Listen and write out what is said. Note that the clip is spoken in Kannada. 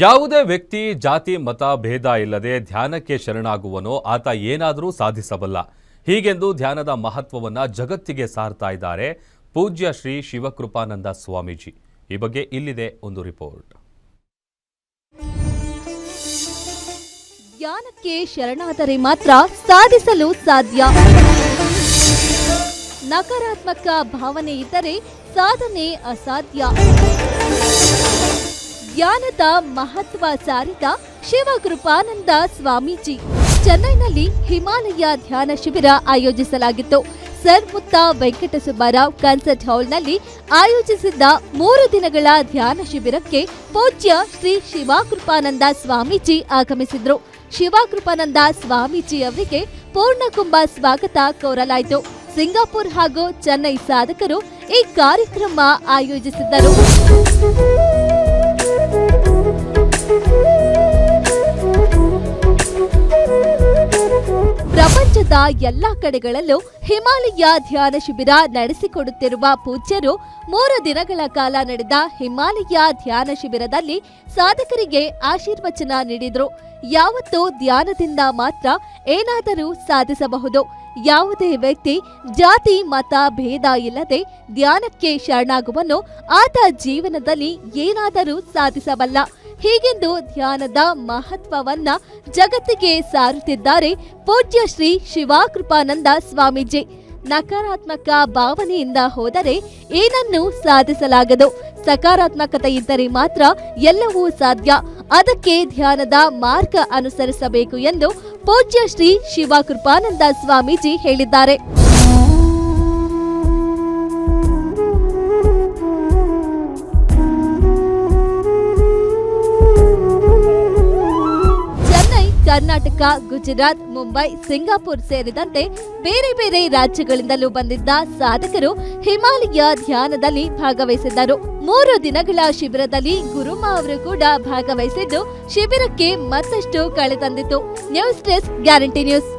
ಯಾವುದೇ ವ್ಯಕ್ತಿ, ಜಾತಿ, ಮತ, ಭೇದ ಇಲ್ಲದೆ ಧ್ಯಾನಕ್ಕೆ ಶರಣಾಗುವನೋ ಆತ ಏನಾದರೂ ಸಾಧಿಸಬಲ್ಲ. ಹೀಗೆಂದು ಧ್ಯಾನದ ಮಹತ್ವವನ್ನು ಜಗತ್ತಿಗೆ ಸಾರ್ತಾ ಇದ್ದಾರೆ ಪೂಜ್ಯ ಶ್ರೀ ಶಿವಕೃಪಾನಂದ ಸ್ವಾಮೀಜಿ. ಈ ಬಗ್ಗೆ ಇಲ್ಲಿದೆ ಒಂದು ರಿಪೋರ್ಟ್. ಧ್ಯಾನಕ್ಕೆ ಶರಣಾದರೆ ಮಾತ್ರ ಸಾಧಿಸಲು ಸಾಧ್ಯ. ನಕಾರಾತ್ಮಕ ಭಾವನೆ ಇದ್ದರೆ ಸಾಧನೆ ಅಸಾಧ್ಯ. ಜ್ಞಾನದ ಮಹತ್ವ ಸಾರಿದ ಶಿವಕೃಪಾನಂದ ಸ್ವಾಮೀಜಿ. ಚೆನ್ನೈನಲ್ಲಿ ಹಿಮಾಲಯ ಧ್ಯಾನ ಶಿಬಿರ ಆಯೋಜಿಸಲಾಗಿತ್ತು. ಸರ್ ಮುತ್ತ ವೆಂಕಟಸುಬ್ಬರಾವ್ ಕನ್ಸರ್ಟ್ ಹಾಲ್ನಲ್ಲಿ ಆಯೋಜಿಸಿದ್ದ ಮೂರು ದಿನಗಳ ಧ್ಯಾನ ಶಿಬಿರಕ್ಕೆ ಪೂಜ್ಯ ಶ್ರೀ ಶಿವಕೃಪಾನಂದ ಸ್ವಾಮೀಜಿ ಆಗಮಿಸಿದ್ರು. ಶಿವಕೃಪಾನಂದ ಸ್ವಾಮೀಜಿ ಅವರಿಗೆ ಪೂರ್ಣಕುಂಭ ಸ್ವಾಗತ ಕೋರಲಾಯಿತು. ಸಿಂಗಾಪುರ್ ಹಾಗೂ ಚೆನ್ನೈ ಸಾಧಕರು ಈ ಕಾರ್ಯಕ್ರಮ ಆಯೋಜಿಸಿದ್ದರು. ಪ್ರಪಂಚದ ಎಲ್ಲ ಕಡೆಗಳಲ್ಲೂ ಹಿಮಾಲಯ ಧ್ಯಾನ ಶಿಬಿರ ನಡೆಸಿಕೊಡುತ್ತಿರುವ ಪೂಜ್ಯರು ಮೂರು ದಿನಗಳ ಕಾಲ ನಡೆದ ಹಿಮಾಲಯ ಧ್ಯಾನ ಶಿಬಿರದಲ್ಲಿ ಸಾಧಕರಿಗೆ ಆಶೀರ್ವಚನ ನೀಡಿದರು. ಯಾವತ್ತೂ ಧ್ಯಾನದಿಂದ ಮಾತ್ರ ಏನಾದರೂ ಸಾಧಿಸಬಹುದು. ಯಾವುದೇ ವ್ಯಕ್ತಿ, ಜಾತಿ, ಮತ, ಭೇದ ಇಲ್ಲದೆ ಧ್ಯಾನಕ್ಕೆ ಶರಣಾಗುವನು ಆತ ಜೀವನದಲ್ಲಿ ಏನಾದರೂ ಸಾಧಿಸಬಲ್ಲ. ಹೀಗೆಂದು ಧ್ಯಾನದ ಮಹತ್ವವನ್ನ ಜಗತ್ತಿಗೆ ಸಾರುತ್ತಿದ್ದಾರೆ ಪೂಜ್ಯ ಶ್ರೀ ಶಿವಕೃಪಾನಂದ ಸ್ವಾಮೀಜಿ. ನಕಾರಾತ್ಮಕ ಭಾವನೆಯಿಂದ ಹೋದರೆ ಏನನ್ನು ಸಾಧಿಸಲಾಗದು? ಸಕಾರಾತ್ಮಕತೆ ಇದ್ದರೆ ಮಾತ್ರ ಎಲ್ಲವೂ ಸಾಧ್ಯ. ಅದಕ್ಕೆ ಧ್ಯಾನದ ಮಾರ್ಗ ಅನುಸರಿಸಬೇಕು ಎಂದು ಪೂಜ್ಯ ಶ್ರೀ ಶಿವಕೃಪಾನಂದ ಸ್ವಾಮೀಜಿ ಹೇಳಿದ್ದಾರೆ. ಕರ್ನಾಟಕ, ಗುಜರಾತ್, ಮುಂಬೈ, ಸಿಂಗಾಪುರ್ ಸೇರಿದಂತೆ ಬೇರೆ ಬೇರೆ ರಾಜ್ಯಗಳಿಂದಲೂ ಬಂದಿದ್ದ ಸಾಧಕರು ಹಿಮಾಲಯ ಧ್ಯಾನದಲ್ಲಿ ಭಾಗವಹಿಸಿದ್ದರು. ಮೂರು ದಿನಗಳ ಶಿಬಿರದಲ್ಲಿ ಗುರುಮ ಅವರು ಕೂಡ ಭಾಗವಹಿಸಿದ್ದು ಶಿಬಿರಕ್ಕೆ ಮತ್ತಷ್ಟು ಕಳೆ ತಂದಿತು ನ್ಯೂಸ್ ಡೆಸ್ಕ್ ಗ್ಯಾರಂಟಿ ನ್ಯೂಸ್.